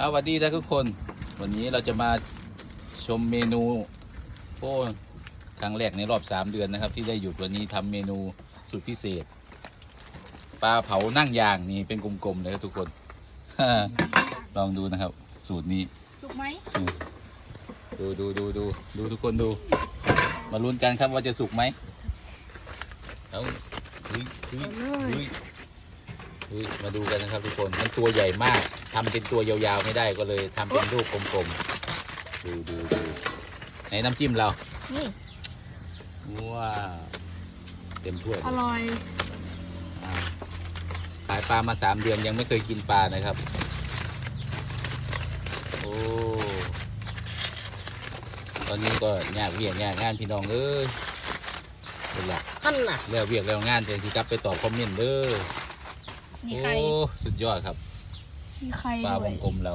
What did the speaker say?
เอาสวัสดีนะทุกคน วันนี้เราจะมาชมเมนูโอ้ครั้งแรกในรอบสามเดือนนะครับ ที่ได้หยุดวันนี้ทำเมนูสุดพิเศษ ปลาเผานั่งยางนี่เป็นกลมๆเลยครับทุกคนลองดูนะครับ สูตรนี้สุกไหมดูดูดูดูดูทุกคนดู มาลุ้นกันครับว่าจะสุกไหมเอาเฮ้ยเฮ้ย เฮ้ยเฮ้ยมาดูกันนะครับทุกคนมันตัวใหญ่มากทำเป็นตัวยาวๆไม่ได้ก็เลยทำเป็นรูปกลมๆดูดูดูไหนน้ำจิ้มเรานี่ว้าวเต็มถ้วยอเลยร่อยอ่าขายปลามาสามเดือนยังไม่เคยกินปลานะครับ โอ้ตอนนี้ก็ยากเวียกยากงานพี่น้องเอ้ยเป็นละท่านน่ะแล้วเวียกแล้วงานเดี๋ยวที่กลับไปตอบคอมเมนต์เด้อ มีโอ้ใครสุดยอดครับ มีใครปลาด้ววย งกลมเรา